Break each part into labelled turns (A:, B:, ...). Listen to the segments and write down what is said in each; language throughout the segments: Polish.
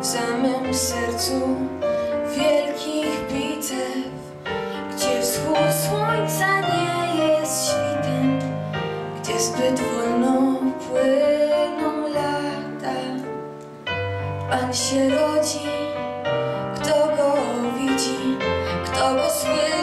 A: w samym sercu wielkich bitew, gdzie wschód słońca nie jest świtem, gdzie zbyt wolno płyną lata. Pan się rodzi, kto go widzi, kto go słyszy.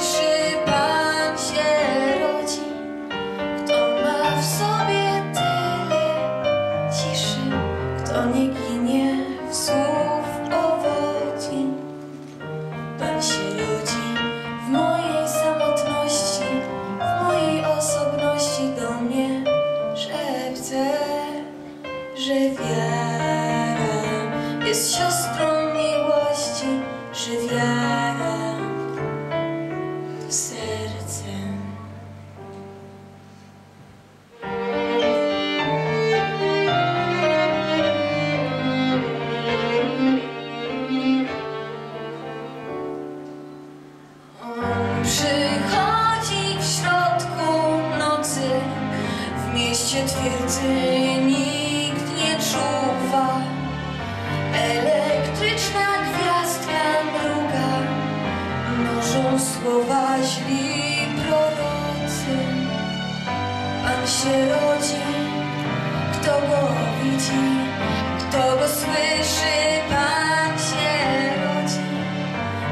A: Że wiara jest siostrą miłości, że wiara to sercem. On przychodzi w środku nocy, w mieście twierdzy czuwa. Elektryczna gwiazdka mruga, mnożą słowa źli prorocy. Pan się rodzi, kto go widzi, kto go słyszy, Pan się rodzi.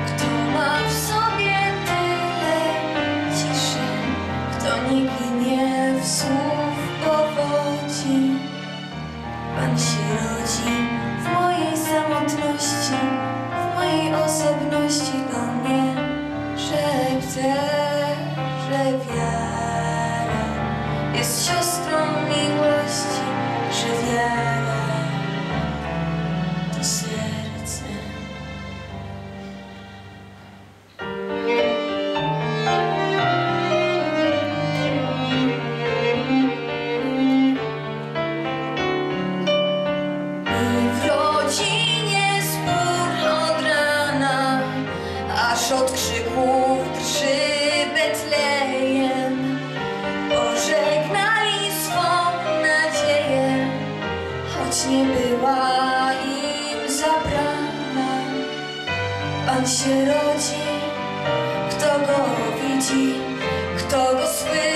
A: Kto ma w sobie tyle ciszy, kto nie ginie Pan się nie była im zabrana. Pan się rodzi, kto go widzi, kto go słyszy,